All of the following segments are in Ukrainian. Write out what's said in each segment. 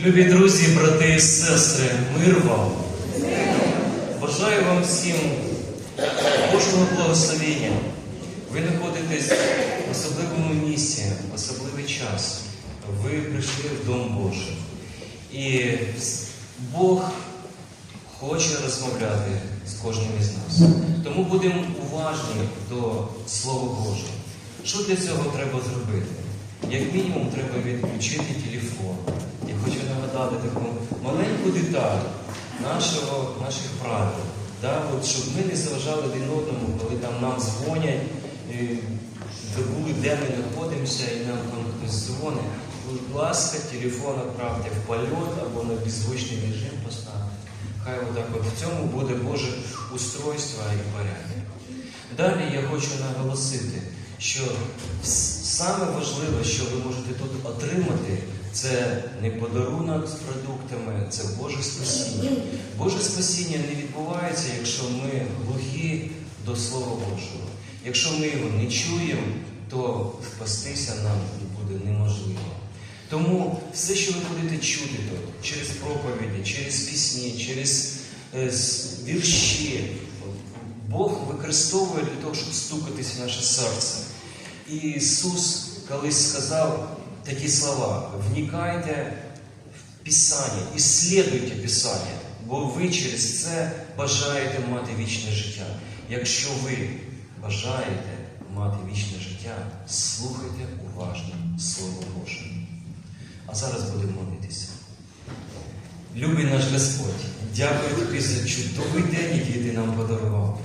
Любі друзі, брати і сестри, мир вам. Бажаю вам всім Божого благословення. Ви знаходитесь в особливому місці, в особливий час. Ви прийшли в Дом Божий. І Бог хоче розмовляти з кожним із нас. Тому будемо уважні до Слова Божого. Що для цього треба зробити? Як мінімум, треба відключити телефон. Я таку маленьку деталь нашого, наших правил. Да? От, щоб ми не заважали один одному, коли там нам дзвонять, е, забули, де ми знаходимося, і нам там хтось дзвонить. Будь ласка, телефон відправте в польот або на беззвучний режим поставте. Хай отак от в цьому буде Боже устройство і порядок. Далі я хочу наголосити, що саме важливе, що ви можете тут отримати, це не подарунок з продуктами, це Боже спасіння. Боже спасіння не відбувається, якщо ми глухі до Слова Божого. Якщо ми його не чуємо, то спастися нам буде неможливо. Тому все, що ви будете чути тут, через проповіді, через пісні, через е, вірші, Бог використовує для того, щоб стукатись в наше серце. І Ісус колись сказав такі слова: вникайте в Писання, іслідуйте Писання, бо ви через це бажаєте мати вічне життя. Якщо ви бажаєте мати вічне життя, слухайте уважно Слово Боже. А зараз будемо молитися. Любий наш Господь, дякую Тобі за чудовий день, який Ти нам подарував.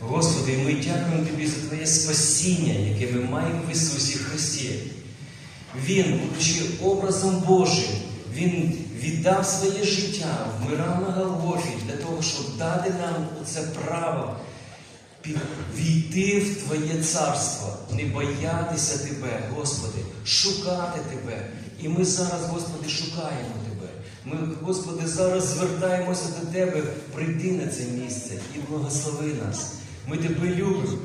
Господи, ми дякуємо Тобі за Твоє спасіння, яке ми маємо в Ісусі Христі. Він, будучи образом Божим, Він віддав своє життя, вмирав на Голгофі для того, щоб дати нам це право війти в Твоє царство, не боятися Тебе, Господи, шукати Тебе. І ми зараз, Господи, шукаємо Тебе. Ми, Господи, зараз звертаємося до Тебе, прийди на це місце і благослови нас. Ми Тебе любимо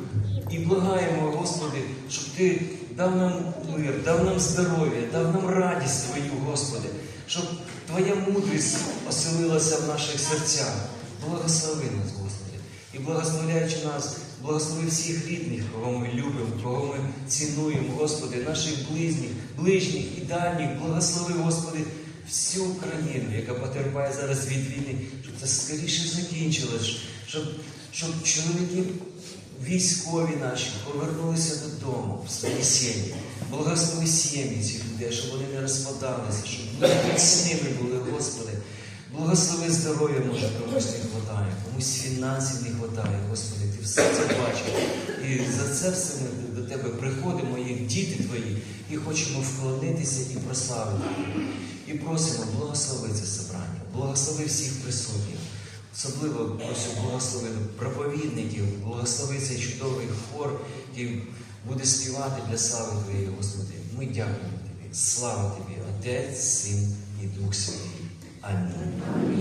і благаємо, Господи, щоб Ти дав нам мир, дав нам здоров'я, дав нам радість Твою, Господи, щоб Твоя мудрість оселилася в наших серцях. Благослови нас, Господи. І благословляючи нас, благослови всіх рідних, кого ми любимо, кого ми цінуємо, Господи, наших ближніх, ближніх і дальніх. Благослови, Господи, всю Україну, яка потерпає зараз від війни, щоб це скоріше закінчилось, щоб, щоб чоловіки військові наші повернулися додому в свої сім'ї. Благослови сім'ї цих людей, щоб вони не розпадалися, щоб вони міцними були, Господи. Благослови здоров'я, може, комусь не вистачає, комусь фінансів не вистачає, Господи, Ти все це бачиш. І за це все ми до Тебе приходимо, як діти Твої, і хочемо вклонитися і прославити. І просимо, благослови це собрання, благослови всіх присутніх. Особливо просю благословити проповідників, благослови цей чудовий хор, який буде співати для слави Твоєї, Господи. Ми дякуємо Тобі. Слава Тобі, Отець, Син і Дух Святий. Амінь.